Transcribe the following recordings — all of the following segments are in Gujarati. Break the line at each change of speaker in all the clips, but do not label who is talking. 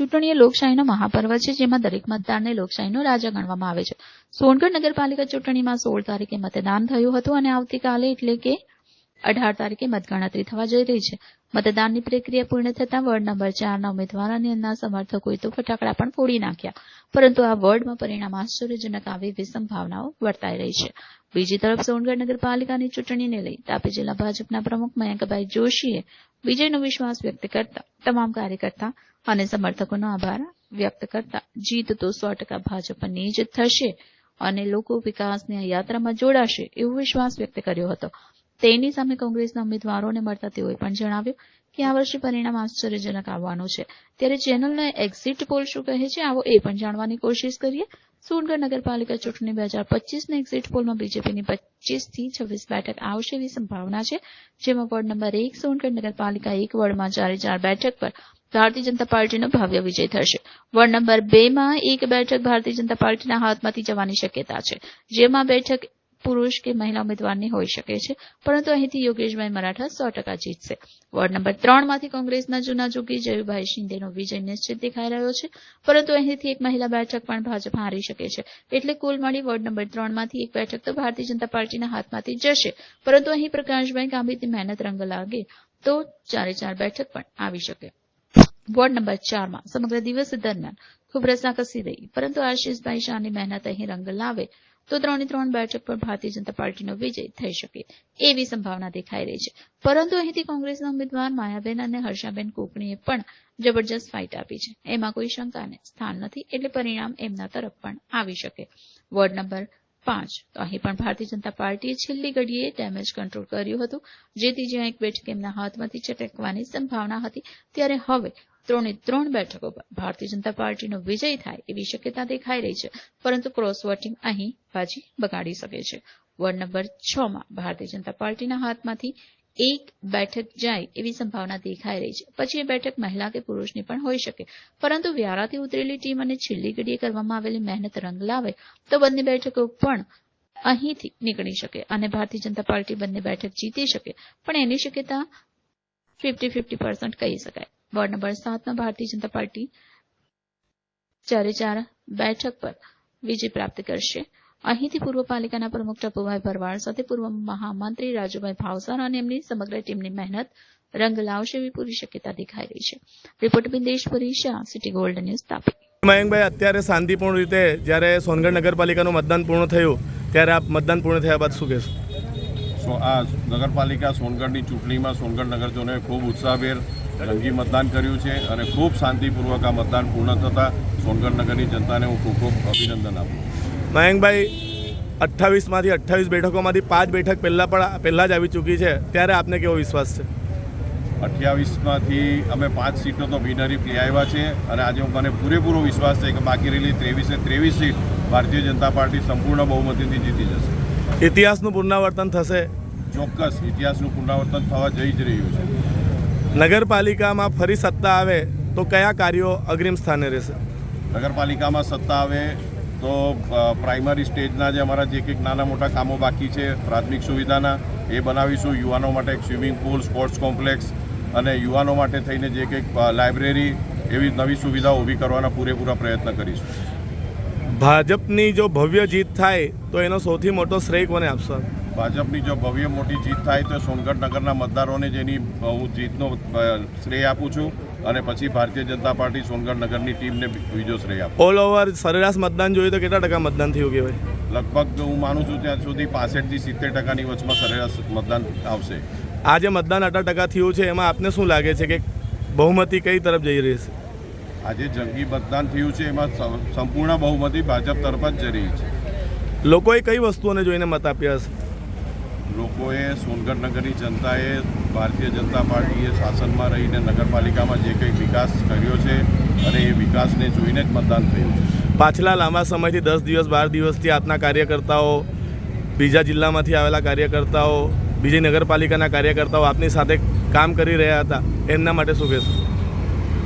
ચૂંટણી એ લોકશાહીનો મહાપર્વ છે, જેમાં દરેક મતદારને લોકશાહીનો રાજા ગણવામાં આવે છે. સોનગઢ નગરપાલિકા ચૂંટણીમાં સોળ તારીખે મતદાન થયું હતું અને આવતીકાલે એટલે કે અઢાર તારીખે મતગણતરી થવા જઈ રહી છે. મતદાનની પ્રક્રિયા પૂર્ણ થતાં વોર્ડ નંબર ચારના ઉમેદવાર અને એમના સમર્થકોએ તો ફટાકડા પણ ફોડી નાખ્યા. પરંતુ આ વોર્ડમાં પરિણામ આશ્ચર્યજનક આવે એવી સંભાવનાઓ વર્તાઈ રહી છે. બીજી તરફ સોનગઢ નગરપાલિકાની ચૂંટણીને લઈ તાપી જિલ્લા ભાજપના પ્રમુખ મયંકભાઈ જોશીએ વિજયનો વિશ્વાસ વ્યક્ત કરતા તમામ કાર્યકર્તા અને સમર્થકોનો આભાર વ્યક્ત કરતા જીત તો સો ટકા ભાજપની જ થશે અને લોકો વિકાસની યાત્રામાં જોડાશે એવો વિશ્વાસ વ્યક્ત કર્યો હતો. તેની સામે કોંગ્રેસના ઉમેદવારોને મળતા તેઓએ પણ જણાવ્યું કે આ વર્ષે પરિણામ આશ્ચર્યજનક આવવાનું છે. ત્યારે ચેનલનો એક્ઝિટ પોલ શું કહે છે, આવો એ પણ જાણવાની કોશિશ કરીએ. સોનગઢ નગરપાલિકા ચૂંટણી બે હજાર પચીસના એક્ઝિટ પોલમાં બીજેપીની પચીસથી છવ્વીસ બેઠક આવશે એવી સંભાવના છે, જેમાં વોર્ડ નંબર એક સોનગઢ નગરપાલિકા એક, વોર્ડમાં ચારે ચાર બેઠક પર ભારતીય જનતા પાર્ટીનો ભવ્ય વિજય થશે. વોર્ડ નંબર બે માં એક બેઠક ભારતીય જનતા પાર્ટીના હાથમાંથી જવાની શક્યતા છે, જેમાં બેઠક પુરુષ કે મહિલા ઉમેદવારની હોઈ શકે છે. પરંતુ અહીંથી યોગેશભાઈ મરાઠા સો ટકા જીતશે. વોર્ડ નંબર ત્રણમાંથી કોંગ્રેસના જૂના જોગી જયુભાઈ શિંદેનો વિજય નિશ્ચિત દેખાઈ રહ્યો છે. પરંતુ અહીંથી એક મહિલા બેઠક પણ ભાજપ હારી શકે છે. એટલે કુલ મળી વોર્ડ નંબર ત્રણમાંથી એક બેઠક તો ભારતીય જનતા પાર્ટીના હાથમાંથી જશે. પરંતુ અહીં પ્રકાશભાઈ ગાંભીની મહેનત રંગ લાગે તો ચારે ચાર બેઠક પણ આવી શકે. વોર્ડ નંબર ચારમાં સમગ્ર દિવસ દરમિયાન ખૂબ રસાકસી રહી. પરંતુ આશીષભાઈ શાહની મહેનત અહીં રંગ લાવે તો ત્રણે ત્રણ બેઠક પર ભારતીય જનતા પાર્ટીનો વિજય થઈ શકે એવી સંભાવના દેખાઈ રહી છે. પરંતુ અહીંથી કોંગ્રેસના ઉમેદવાર માયાબેન અને હર્ષાબેન કોકણીએ પણ જબરજસ્ત ફાઇટ આપી છે. એમાં કોઈ શંકાને સ્થાન નથી, એટલે પરિણામ એમના તરફ પણ આવી શકે. વોર્ડ નંબર પાંચ. તો અહીં પણ ભારતીય જનતા પાર્ટીએ છેલ્લી ઘડીએ ડેમેજ કંટ્રોલ કર્યું હતું. જેથી જ્યાં એક બેઠક એમના હાથમાંથી છટકવાની સંભાવના હતી, ત્યારે હવે ત્રણે ત્રણ બેઠકો પર ભારતીય જનતા પાર્ટીનો વિજય થાય એવી શક્યતા દેખાઈ રહી છે. પરંતુ ક્રોસ વોટિંગ અહીં બાજી બગાડી શકે છે. વોર્ડ નંબર છ માં ભારતીય જનતા પાર્ટીના હાથમાંથી એક બેઠક જાય એવી સંભાવના દેખાઈ રહી છે. પછી એ બેઠક મહિલા કે પુરુષની પણ હોઈ શકે. પરંતુ વ્યારાથી ઉતરેલી ટીમ અને છેલ્લી ઘડીએ કરવામાં આવેલી મહેનત રંગ લાવે તો બંને બેઠકો પણ અહીંથી નીકળી શકે અને ભારતીય જનતા પાર્ટી બંને બેઠક જીતી શકે. પણ એની શક્યતા ફિફ્ટી ફિફ્ટી પર્સન્ટ કહી શકાય. વોર્ડ નંબર સાતમાં ભારતીય જનતા પાર્ટી ચારે ચાર બેઠક પર વિજય પ્રાપ્ત કરશે. અહીંથી પૂર્વ પાલિકાના પ્રમુખ ટપુભાઈ ભરવાડ સાથે પૂર્વ મહામંત્રી રાજુભાઈ ભાવસાર અને એમની સમગ્ર ટીમની મહેનત રંગ લાવશે એવી પૂરી શક્યતા દેખાઈ રહી છે. Report Bindesh પરીશા city gold news Tapi.
Mayankbhai અત્યારે શાંતિપૂર્ણ રીતે જ્યારે સોનગઢ નગરપાલિકાનું મતદાન પૂર્ણ થયું ત્યારે આપ મતદાન પૂર્ણ થયા બાદ શું કહેશો?
સો આ નગરપાલિકા સોનગઢની ચૂંટણીમાં સોનગઢ નગરજનોએ ખૂબ ઉત્સાહભેર રંગી મતદાન કર્યું છે અને ખૂબ શાંતિપૂર્વક આ મતદાન પૂર્ણ થતાં સોનગઢ નગરની જનતાને હું ખૂબ ખૂબ અભિનંદન આપું છું.
મયંકભાઈ અઠ્ઠાવીસમાંથી અઠ્ઠાવીસ બેઠકોમાંથી પાંચ બેઠક પહેલાં પણ પહેલાં જ આવી ચૂકી છે. ત્યારે આપને કેવો વિશ્વાસ છે?
અઠ્યાવીસમાંથી અમે પાંચ સીટો તો બિનહરીફ લઈ આવ્યા છે અને આજે મને પૂરેપૂરો વિશ્વાસ છે કે બાકી રહેલી ત્રેવીસે ત્રેવીસ સીટ ભારતીય જનતા પાર્ટી સંપૂર્ણ બહુમતીથી જીતી જશે.
ઇતિહાસનું પુનરાવર્તન થશે?
ચોક્કસ ઇતિહાસનું પુનરાવર્તન થવા જઈ જ રહ્યું છે.
નગરપાલિકામાં ફરી સત્તા આવે તો કયા કાર્યો અગ્રિમ સ્થાને રહેશે?
નગરપાલિકામાં સત્તા આવે તો પ્રાઇમરી સ્ટેજના જે અમારા જે કંઈક નાના મોટા કામો બાકી છે પ્રાથમિક સુવિધાના એ બનાવીશું. યુવાનો માટે એક સ્વિમિંગ પુલ સ્પોર્ટ્સ કોમ્પ્લેક્સ અને યુવાનો માટે થઈને જે કંઈક લાઇબ્રેરી એવી નવી સુવિધાઓ ઊભી કરવાના પૂરેપૂરા પ્રયત્ન કરીશું.
ભાજપની જો ભવ્ય જીત થાય તો એનો સૌથી મોટો શ્રેય કોને આપશો?
ભાજપની જો ભવ્ય મોટી જીત થાય તો સોનગઢ નગરના મતદારોને જેની હું જીતનો શ્રેય આપું છું. અને પછી ભારતીય જનતા પાર્ટી સોનગઢ નગરની ટીમને બીજો શ્રેય આપું.
ઓલ ઓવર સરેરાશ મતદાન જોઈએ તો કેટલા ટકા મતદાન થયું કહેવાય?
લગભગ હું માનું છું ત્યાં સુધી પાસઠથી સિત્તેર ટકાની વચમાં સરેરાશ મતદાન આવશે.
આ જે મતદાન અઢાર ટકા થયું છે એમાં આપને શું લાગે છે કે બહુમતી કઈ તરફ જઈ રહી છે?
આજે જંગી મતદાન થયું છે એમાં સંપૂર્ણ બહુમતી ભાજપ તરફ જ જઈ રહી છે.
લોકોએ કઈ વસ્તુઓને જોઈને મત આપ્યા હશે?
લોકોએ સોનગઢ નગરની જનતાએ ભારતીય જનતા પાર્ટીએ શાસનમાં રહીને નગરપાલિકામાં જે કંઈ વિકાસ કર્યો છે અને એ વિકાસને જોઈને જ મતદાન થયું છે.
પાછલા લાંબા સમયથી દસ દિવસ બાર દિવસથી આપના કાર્યકર્તાઓ બીજા જિલ્લામાંથી આવેલા કાર્યકર્તાઓ બીજી નગરપાલિકાના કાર્યકર્તાઓ આપની સાથે કામ કરી રહ્યા હતા. એમના માટે શું કહેશું?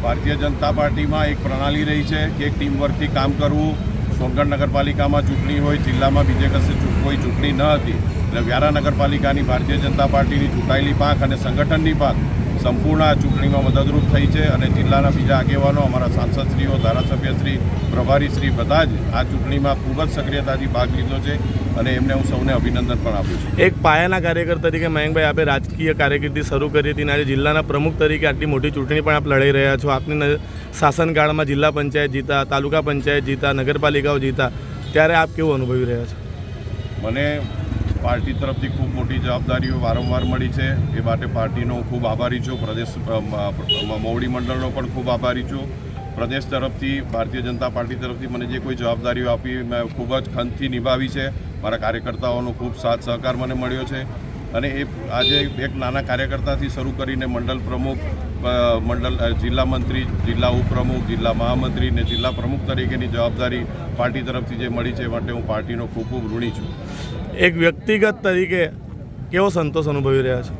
ભારતીય જનતા પાર્ટીમાં એક પ્રણાલી રહી છે કે એક ટીમવર્કથી કામ કરવું. સોનગઢ નગરપાલિકામાં ચૂંટણી હોય જિલ્લામાં બીજે કશે કોઈ ચૂંટણી ન હતી. એટલે વ્યારા નગરપાલિકાની ભારતીય જનતા પાર્ટીની ચૂંટાયેલી પાંખ અને સંગઠનની પાંખ સંપૂર્ણ આ ચૂંટણીમાં મદદરૂપ થઈ છે અને જિલ્લાના બીજા આગેવાનો અમારા સાંસદશ્રીઓ ધારાસભ્યશ્રી પ્રભારીશ્રી બધા જ આ ચૂંટણીમાં ખૂબ જ સક્રિયતાથી ભાગ લીધો છે અને એમને હું સૌને અભિનંદન પણ આપું છું.
એક પાયાના કાર્યકર તરીકે મયંકભાઈ આપે રાજકીય કારકિર્દી શરૂ કરી હતી અને આજે જિલ્લાના પ્રમુખ તરીકે આટલી મોટી ચૂંટણી પણ આપ લડી રહ્યા છો. આપની શાસનકાળમાં જિલ્લા પંચાયત જીતા તાલુકા પંચાયત જીતા નગરપાલિકાઓ જીતા ત્યારે આપ કેવું અનુભવી રહ્યા છો?
મને પાર્ટી તરફથી ખૂબ મોટી જવાબદારીઓ વારંવાર મળી છે. એ માટે પાર્ટીનો ખૂબ આભારી છું. પ્રદેશ મોવડી મંડળનો પણ ખૂબ આભારી છું. પ્રદેશ તરફથી, ભારતીય જનતા પાર્ટી તરફથી મને જે કોઈ જવાબદારીઓ આપી, મેં ખૂબ જ ખંતથી નિભાવી છે. મારા કાર્યકર્તાઓનો ખૂબ સાથ સહકાર મને મળ્યો છે. અને એ, આજે એક નાના કાર્યકર્તાથી શરૂ કરીને મંડળ પ્રમુખ મંડળ જિલ્લા મંત્રી, જિલ્લા ઉપપ્રમુખ, જિલ્લા મહામંત્રી ને જિલ્લા પ્રમુખ તરીકેની જવાબદારી પાર્ટી તરફથી જે મળી છે માટે હું પાર્ટીનો ખૂબ ખૂબ ઋણી છું.
એક વ્યક્તિગત તરીકે કેવો સંતોષ અનુભવી રહ્યા છે?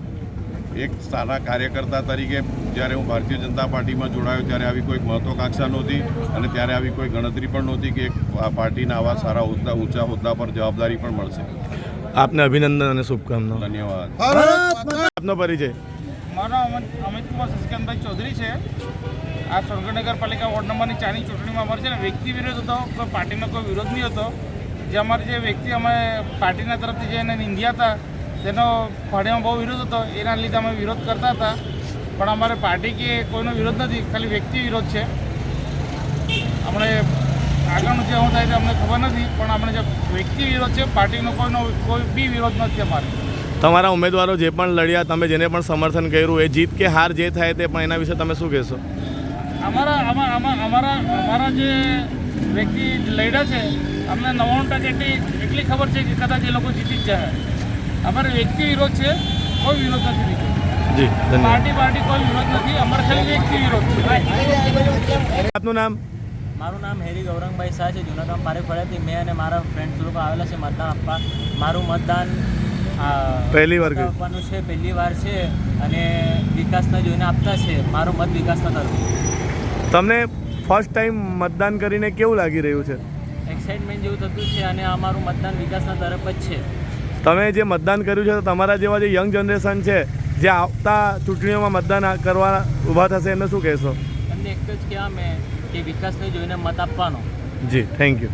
એક સારા કાર્યકર્તા તરીકે જ્યારે હું ભારતીય જનતા પાર્ટીમાં જોડાયો ત્યારે આવી કોઈ મહત્વાકાંક્ષા નહોતી અને ત્યારે આવી કોઈ ગણતરી પણ નહોતી કે આ પાર્ટીના આવા સારા હોદ્દા ઊંચા હોદ્દા પર જવાબદારી પણ મળશે.
આપને અભિનંદન અને શુભકામના
ધન્યવાદ.
આપનો પરિચય.
મારો અમિત કુમાર સસ્કાનભાઈ ચૌધરી છે. આ સોનગઢ નગરપાલિકા વોર્ડ નંબરની ચારની ચૂંટણીમાં અમારે છે ને વ્યક્તિ વિરોધ હતો કોઈ પાર્ટીનો કોઈ વિરોધ નહીં હતો. જે અમારે જે વ્યક્તિ અમે પાર્ટીના તરફથી જે એને નિંદ્યા હતા તેનો ફળિયામાં બહુ વિરોધ હતો એના લીધે અમે વિરોધ કરતા હતા. પણ અમારે પાર્ટી કે કોઈનો વિરોધ નથી ખાલી વ્યક્તિ વિરોધ છે. આપણે આગળનું જે શું થાય છે અમને ખબર નથી પણ આપણે જે વ્યક્તિ વિરોધ છે પાર્ટીનો કોઈનો કોઈ બી વિરોધ નથી અમારે.
તમારા ઉમેદવારો જે પણ લડ્યા તમે જેને પણ સમર્થન કર્યું એ જીત કે હાર જે થાય તે પણ એના વિશે તમે શું કહેશો?
અમારા આમાં અમારા અમારા જે વ્યક્તિ લડ્યા છે અમને નવ્વાણું ટકા એટલી એટલી ખબર છે કે કદાચ એ લોકો જીતી જ જાય અમારે વ્યક્તિ વિરોધ છે કોઈ વિરોધ નથી બીજો પાર્ટી પાર્ટી કોઈ વિરોધ નથી. અમારે ખાલી વ્યક્તિ વિરોધ છે.
આપનું નામ?
મારું નામ હેરી ગૌરંગભાઈ શાહ છે. જૂનાગામ પારેખ ફળિયાથી મેં અને મારા ફ્રેન્ડ્સ લોકો આવેલા છે મતદાન આપવા. મારું મતદાન આ,
પહેલી વાર
આપવાનું છે પહેલી વાર છે અને વિકાસને જોઈને આપતા છે. મારો મત વિકાસના તરફ.
તમને ફર્સ્ટ ટાઈમ મતદાન કરીને કેવું લાગી રહ્યું છે?
એક્સાઇટમેન્ટ જેવું થતું છે અને અમારું મતદાન વિકાસના તરફ જ છે.
તમે જે મતદાન કર્યું છે તો તમારા જેવા જે યંગ જનરેશન છે જે આવતા ચૂંટણીઓમાં મતદાન કરવા ઊભા થશે એમને શું કહેશો?
તમને એક જ કહેવા મેં કે વિકાસને જોઈને મત આપવાનો.
જી થેન્ક યુ